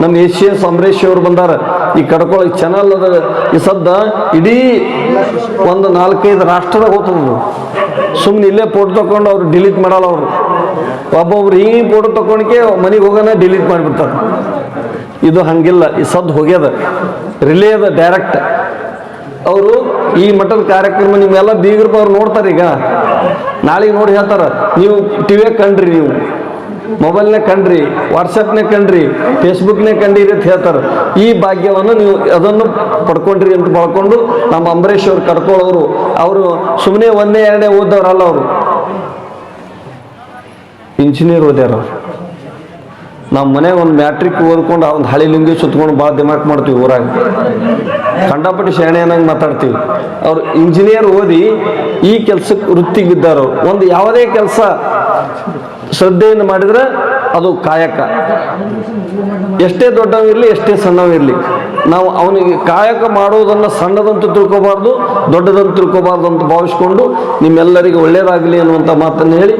ನಮ್ಮ ಎಸ್ ಅಂಬರೀಶ್ ಅವರು ಬಂದಾರ. ಈ ಕಡ್ಕೊಳ ಚನಲ್ ಚಾನಲ್ ಅದ, ಈ ಸದ್ದ ಇಡೀ ಒಂದು ನಾಲ್ಕೈದು ರಾಷ್ಟ್ರದಾಗ ಹೋಗ್ತದ ಸುಮ್ಮನೆ ಇಲ್ಲೇ ಫೋಟೋ ತಗೊಂಡು ಅವ್ರು ಡಿಲೀಟ್ ಮಾಡಲ್ಲ ಅವರು. ಒಬ್ಬೊಬ್ರು ಹಿಂಗೆ ಫೋಟೋ ತಗೊಂಡಕ್ಕೆ ಮನೆಗೆ ಹೋಗೋಣ ಡಿಲೀಟ್ ಮಾಡಿಬಿಡ್ತಾರೆ. ಇದು ಹಂಗಿಲ್ಲ, ಈ ಸದ್ದು ಹೋಗ್ಯದ. ರಿಲೇ ಅದ ಡೈರೆಕ್ಟ್ ಅವರು ಈ ಮಟ್ಟದ ಕಾರ್ಯಕ್ರಮ ನಿಮ್ಮೆಲ್ಲ ಬೀಗರಪ್ಪ ಅವ್ರು ನೋಡ್ತಾರೆ ಈಗ ನಾಳೆಗೆ ನೋಡಿ ಹೇಳ್ತಾರ, ನೀವು ಟಿವಿಯಾಗ ಕಂಡ್ರಿ ನೀವು. ಮೊಬೈಲ್ನಾಗ ಕಂಡ್ರಿ ವಾಟ್ಸಪ್ನಾಗ ಕಂಡ್ರಿ ಫೇಸ್ಬುಕ್ನಾಗ ಕಂಡಿರಿ ಅಂತ ಹೇಳ್ತಾರೆ. ಈ ಭಾಗ್ಯವನ್ನು ನೀವು ಅದನ್ನು ಪಡ್ಕೊಂಡ್ರಿ ಅಂತ ಪಡ್ಕೊಂಡು ನಮ್ಮ ಅಂಬರೀಷ್ ಅವ್ರು ಕರ್ಕೊಳ್ಳೋರು ಅವರು ಸುಮ್ಮನೆ ಒಂದೇ ಎರಡೇ ಓದೋರಲ್ಲ ಅವರು. ಇಂಜಿನಿಯರ್ ಓದ್ಯಾರ. ನಮ್ಮ ಮನೆ ಒಂದು ಮ್ಯಾಟ್ರಿಕ್ ಓದ್ಕೊಂಡು ಒಂದು ಹಳಿ ಲಿಂಗಿ ಸುತ್ಕೊಂಡು ಭಾಳ ದಿಮಾಕ್ ಮಾಡ್ತೀವಿ ಊರಾಗ. ಕಂಡಪಟ್ಟಿ ಅನ್ನಂಗೆ ಮಾತಾಡ್ತೀವಿ. ಅವ್ರು ಇಂಜಿನಿಯರ್ ಓದಿ ಈ ಕೆಲಸಕ್ಕೆ ವೃತ್ತಿಗೆ ಬಿದ್ದಾರು. ಒಂದು ಯಾವುದೇ ಕೆಲಸ ಶ್ರದ್ಧೆಯಿಂದ ಮಾಡಿದ್ರೆ ಅದು ಕಾಯಕ. ಎಷ್ಟೇ ದೊಡ್ಡವಿರಲಿ ಎಷ್ಟೇ ಸಣ್ಣವಿರಲಿ ನಾವು ಅವನಿಗೆ ಕಾಯಕ ಮಾಡೋದನ್ನು ಸಣ್ಣದಂತ ತಿಳ್ಕೊಬಾರ್ದು, ದೊಡ್ಡದಂತ ತಿಳ್ಕೊಬಾರ್ದು ಅಂತ ಭಾವಿಸ್ಕೊಂಡು ನಿಮ್ಮೆಲ್ಲರಿಗೂ ಒಳ್ಳೆಯದಾಗಲಿ ಅನ್ನುವಂಥ ಮಾತನ್ನು ಹೇಳಿ